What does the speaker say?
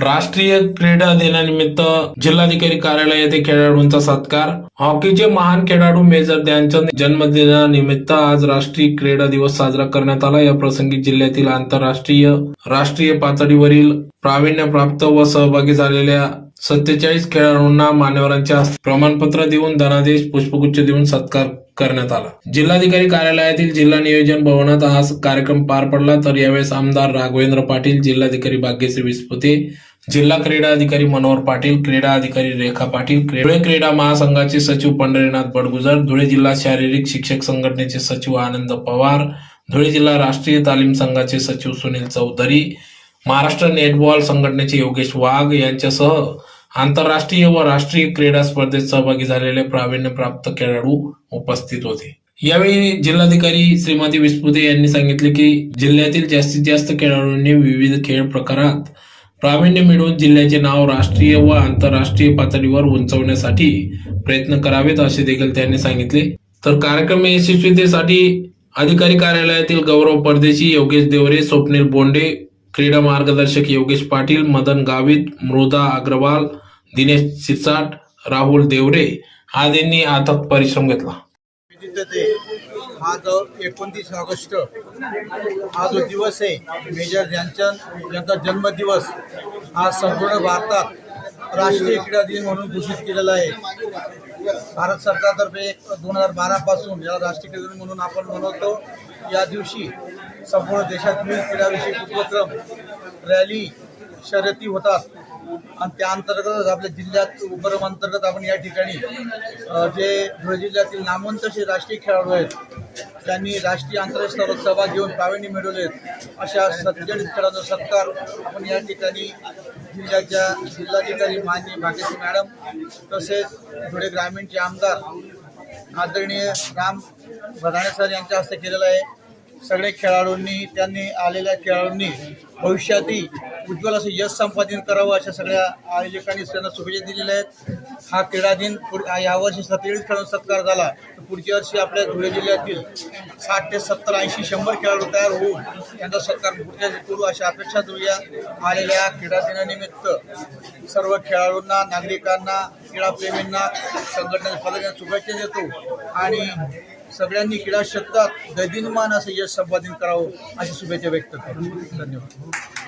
राष्ट्रीय क्रीडा दिनानिमित्त जिल्हाधिकारी कार्यालय येथे खेळाडूंचा सत्कार. हॉकीचे महान खेळाडू मेजर ध्यानचंद जन्मदिनानिमित्त आज राष्ट्रीय क्रीडा दिवस साजरा करण्यात आला. या प्रसंगी जिल्ह्यातील आंतरराष्ट्रीय राष्ट्रीय पातळीवरील प्रावीण्यप्राप्त व सहभागी झालेल्या सत्तेचाळीस खेळाडूंना मान्यवरांच्या प्रमाणपत्र देऊन धनादेश पुष्पगुच्छ देऊन सत्कार करण्यात आला. जिल्हाधिकारी कार्यालयातील जिल्हा नियोजन भवनात हा कार्यक्रम पार पडला तर यावेळेस आमदार राघवेंद्र पाटील जिल्हाधिकारी भाग्यश्री विस्पुते जिल्हा क्रीडा अधिकारी मनोहर पाटील क्रीडा अधिकारी रेखा पाटील धुळे क्रीडा महासंघाचे सचिव पंढरीनाथ बडगुजर धुळे जिल्हा शारीरिक शिक्षक संघटनेचे सचिव आनंद पवार धुळे जिल्हा राष्ट्रीय तालीम संघाचे सचिव सुनील चौधरी महाराष्ट्र नेटबॉल संघटनेचे योगेश वाघ यांच्यासह आंतरराष्ट्रीय व राष्ट्रीय क्रीडा स्पर्धेत सहभागी झालेले प्रावीण्यप्राप्त खेळाडू उपस्थित होते. यावेळी जिल्हाधिकारी श्रीमती विस्पुते यांनी सांगितले की जिल्ह्यातील जास्तीत जास्त खेळाडूंनी विविध खेळ प्रकारात प्रावीण्य मिळवून जिल्ह्याचे नाव राष्ट्रीय व आंतरराष्ट्रीय पातळीवर उंचवण्यासाठी प्रयत्न करावेत असे देखील त्यांनी सांगितले. तर कार्यक्रम यशस्वीतेसाठी अधिकारी कार्यालयातील गौरव परदेशी योगेश देवरे स्वप्नील बोंडे क्रीडा मार्गदर्शक योगेश पाटील मदन गावित मृदा अग्रवाल दिनेश सिरसाट राहुल देवरे आदींनी अथक परिश्रम घेतला. ते हा जो एकोणतीस ऑगस्ट हा जो दिवस आहे मेजर ध्यानचंद यांचा जन्मदिवस हा संपूर्ण भारतात राष्ट्रीय क्रीडा दिन म्हणून घोषित केलेला आहे. भारत सरकारतर्फे दोन हजार बारापासून याला राष्ट्रीय क्रीडा दिन म्हणून आपण मनवतो. या दिवशी संपूर्ण देशात विविध क्रीडाविषयक उपक्रम रॅली शर्यती होतात. आणि त्या अंतर्गतच आपल्या जिल्ह्यात उपक्रम अंतर्गत आपण या ठिकाणी जे धुळे जिल्ह्यातील नामवंत असे राष्ट्रीय खेळाडू आहेत त्यांनी राष्ट्रीय आंतरराष्ट्रीय स्तरावर सहभाग घेऊन प्रावीण्य मिळवलेत अशा सत्तेचाळीस खेळाडूंचा सत्कार आपण या ठिकाणी जिल्ह्याच्या जिल्हाधिकारी मान्य भाग्यश्री मॅडम तसेच धुळे ग्रामीणचे आमदार आदरणीय राम भदाणे सर यांच्या हस्ते केलेला आहे. सगळे खेळाडूंनी त्यांनी आलेल्या खेळाडूंनी भविष्यातही उज्ज्वल असं यश संपादन करावं अशा सगळ्या आयोजकांनी त्यांना शुभेच्छा दिलेल्या आहेत. हा क्रीडा दिन यावर्षी सत्तेचाळीस खेळाडू सत्कार झाला. तर पुढच्या वर्षी आपल्या धुळे जिल्ह्यातील साठ ते सत्तर ऐंशी शंभर खेळाडू तयार होऊन त्यांचा सत्कार पुढच्या करू अशा अपेक्षा धुळ्या आलेल्या क्रीडा दिनानिमित्त सर्व खेळाडूंना नागरिकांना क्रीडाप्रेमींना संघटनेच्या पदाधिकाऱ्यांना शुभेच्छा देतो. आणि सगळ्यांनी क्रीडा क्षेत्रात दैदिनमान असं यश संपादन करावं अशी शुभेच्छा व्यक्त करतो. धन्यवाद.